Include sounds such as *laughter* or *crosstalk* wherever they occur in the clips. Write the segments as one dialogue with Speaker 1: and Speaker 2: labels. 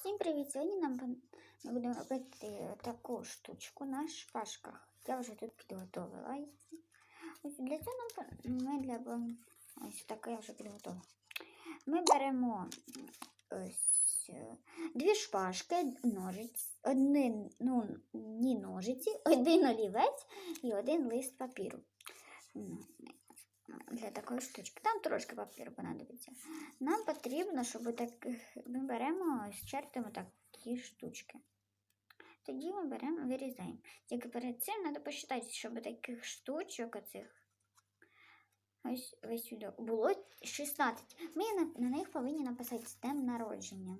Speaker 1: Всім привіт! Сьогодні нам ми будемо робити таку штучку на шпажках. Я вже тут підготовила. Ось для цього ми для ось таке я вже підготовила. Ми беремо ось е, дві шпажки, ножиць, один, ну, ні ножиці, *laughs* один олівець і один лист папіру. Ну, Для такої штучки. Там трошки папіру понадобиться. Нам потрібно, щоб так ми беремо, ось чертимо такі штучки. Тоді ми беремо, вирізаємо. Тільки перед цим треба посчитати, щоб таких штучок оцих ось, ось сюди було 16. Ми на, на них повинні написати днем народження.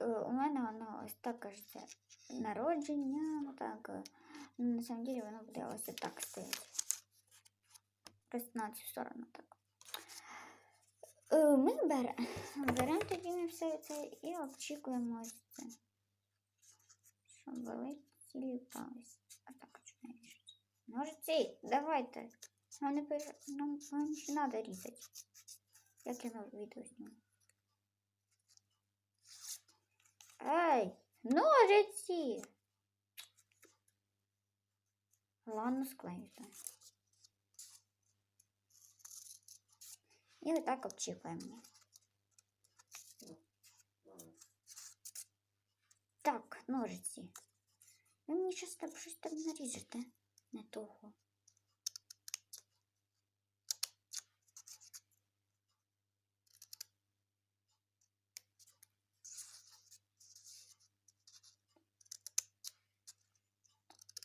Speaker 1: Е, у мене воно ось так кажеться. Народження, так. е, На самом деле воно буде ось так стояти. Просто на цю сторону так. Е, Ми беремо беремо тоді ми все це і обчікуємо ось це. Щоб цілі палець. А так наріжати. Ножиці, давайте. Нам не пер... Нам, нам ще треба різати. Як я на відео зніму. Ей, ножиці! Ладно, склею. І отак обчіпуємо. Так, ножиці. Ви мені щось так щось там наріжете. Не того.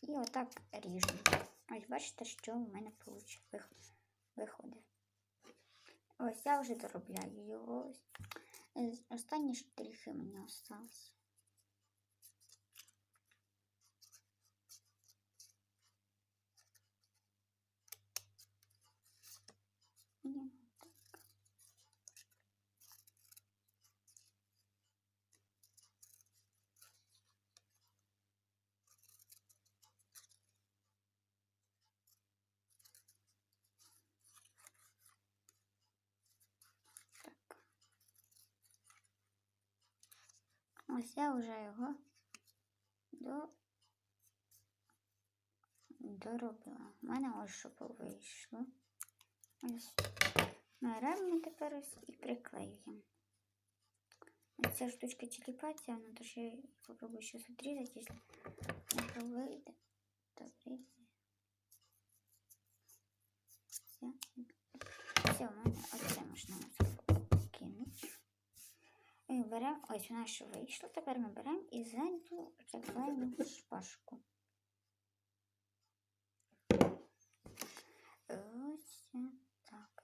Speaker 1: І отак ріжу. Ось бачите, що в мене виходить. Ось я вже доробляю його. Ось. Е, Останні штрихи мені осталось. Ні, Ось я вже його до... доробила. У мене ось що вийшло. Ось. Беремо тепер ось і приклеюємо. Ось ця штучка тіліпається, вона ще я попробую щось відрізати, якщо не вийде, то вийде. І беремо, ось у нас що вийшло. Тепер ми беремо і ззаду приклеїмо шпажку. Ось так.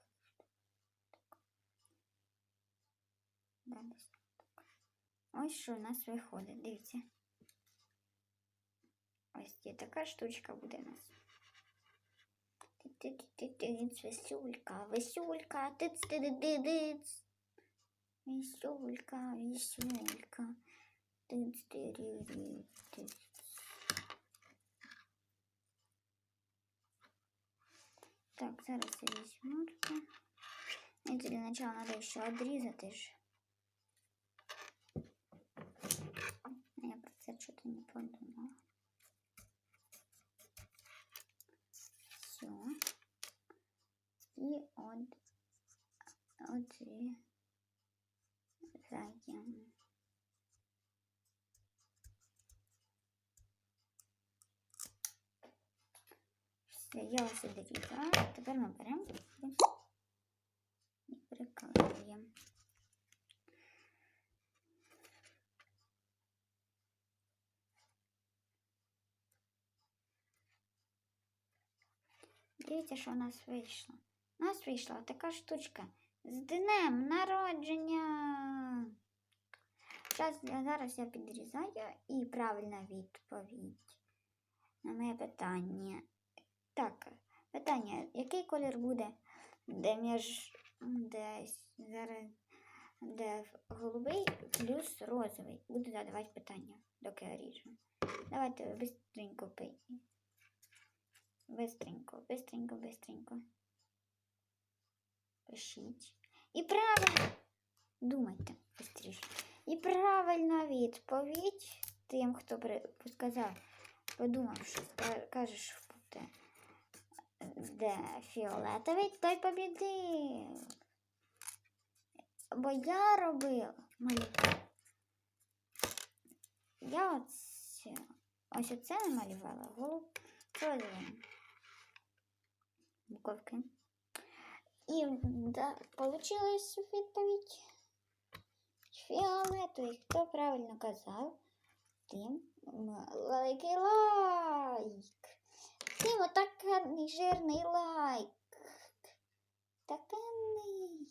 Speaker 1: Ось що у нас виходить, дивіться. Ось є така штучка буде у нас. Ти-ти-ти-ти-тиць, Весюлька, весюлька, тиц-ти-ди-ди-диц. Весюлька, весюлька, тиц-ти-ди-ди-диц. Так, зараз я візьму таке. І для начала треба ще відрізати ж. Я про це щось не подумала. Все. І от одрізаємо. Я ось відрізала. Тепер ми беремо і приклеюємо. Дивіться, що у нас вийшло. У нас вийшла така штучка з днем народження. Зараз, зараз я підрізаю і правильна відповідь на моє питання. Так, питання, який колір буде, де між десь зараз де голубий плюс розовий? Буду задавати питання, доки я ріжу. Давайте быстренько пий. Бистренько, бистренько, бистренько. Пишіть. І правильно. Думайте быстріше. І правильна відповідь тим, хто сказав, подумав, що кажеш, де фіолетовий, той побідив. Бо я робив малював. Я оце, ось оце намалювала голуб розовим. Буковки. І да, получилась відповідь фіолетовий. Хто правильно казав, тим великий лайк. Тим отакий жирний лайк. Такий.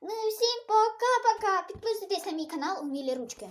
Speaker 1: Ну і всім пока-пока. Підписуйтесь на мій канал Умілі Ручки.